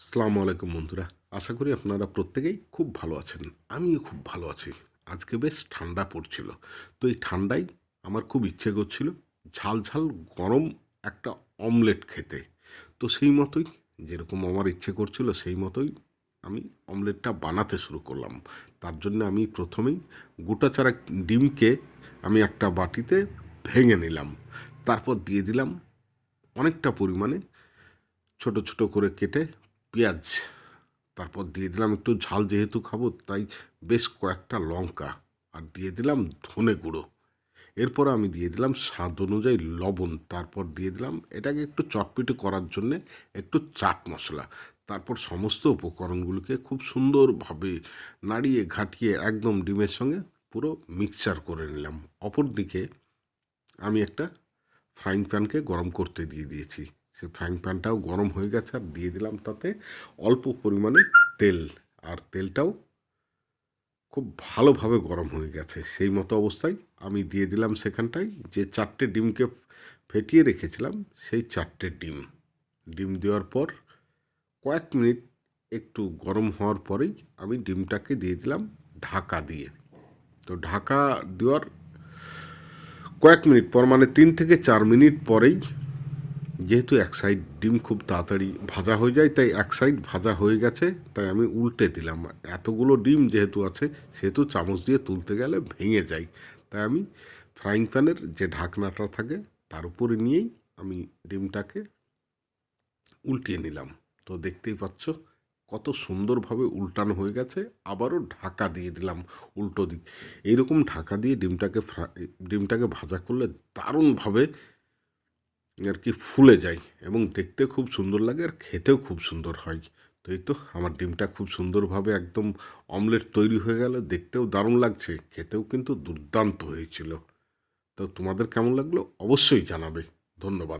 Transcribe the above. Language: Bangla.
আসসালামু আলাইকুম বন্ধুরা। আশা করি আপনারা প্রত্যেকেই খুব ভালো আছেন। আমিও খুব ভালো আছি। আজকে বেশ ঠান্ডা পড়ছিল। তো এই ঠান্ডায় আমার খুব ইচ্ছে করছিল ঝাল ঝাল গরম একটা অমলেট খেতে। তো সেই মতোই যেরকম আমার ইচ্ছে করছিল সেই মতোই আমি অমলেটটা বানাতে শুরু করলাম। তার জন্য আমি প্রথমেই গোটা চারা ডিমকে আমি একটা বাটিতে ভেঙে নিলাম। তারপর দিয়ে দিলাম অনেকটা পরিমাণে ছোট ছোট করে কেটে পেঁয়াজ, তারপর দিয়ে দিলাম একটু ঝাল যেহেতু খাব, তাই বেশ কয়েকটা লঙ্কা আর দিয়ে দিলাম ধনে গুঁড়ো। এরপর আমি দিয়ে দিলাম স্বাদ অনুযায়ী লবণ, তারপর দিয়ে দিলাম এটাকে একটু চটপিটে করার জন্যে একটু চাট মশলা। তারপর সমস্ত উপকরণগুলোকে খুব সুন্দরভাবে নাড়িয়ে ঘাটিয়ে একদম ডিমের সঙ্গে পুরো মিক্সচার করে নিলাম। অপর দিকে আমি একটা ফ্রাইং প্যানকে গরম করতে দিয়ে দিয়েছি। সে ফ্রাইং প্যানটাও গরম হয়ে গেছে আর দিয়ে দিলাম তাতে অল্প পরিমাণে তেল। আর তেলটাও খুব ভালোভাবে গরম হয়ে গেছে। সেই মতো অবস্থায় আমি দিয়ে দিলাম সেখানটায় যে চারটে ডিমকে ফেটিয়ে রেখেছিলাম, সেই চারটে ডিম। ডিম দেওয়ার পর কয়েক মিনিট একটু গরম হওয়ার পরেই আমি ডিমটাকে দিয়ে দিলাম ঢাকা দিয়ে। তো ঢাকা দেওয়ার কয়েক মিনিট পর মানে তিন থেকে চার মিনিট পরেই যেহেতু এক সাইড ডিম খুব তাড়াতাড়ি ভাজা হয়ে যায়, তাই এক সাইড ভাজা হয়ে গেছে, তাই আমি উল্টে দিলাম। এতগুলো ডিম যেহেতু আছে, সেহেতু চামচ দিয়ে তুলতে গেলে ভেঙে যায়। তাই আমি ফ্রাইং প্যানের যে ঢাকনাটা থাকে, তার উপরে নিয়েই আমি ডিমটাকে উল্টিয়ে নিলাম। তো দেখতেই পাচ্ছ, কত সুন্দরভাবে উল্টানো হয়ে গেছে, আবারও ঢাকা দিয়ে দিলাম উল্টো দিক। এইরকম ঢাকা দিয়ে ডিমটাকে ফ্রাই ডিমটাকে ভাজা করলে দারুণভাবে আর কি ফুলে যায় এবং দেখতে খুব সুন্দর লাগে আর খেতেও খুব সুন্দর হয়। তো এই তো আমার ডিমটা খুব সুন্দরভাবে একদম অমলেট তৈরি হয়ে গেল। দেখতেও দারুণ লাগছে, খেতেও কিন্তু দুর্দান্ত হয়েছিল। তো তোমাদের কেমন লাগল অবশ্যই জানাবে। ধন্যবাদ।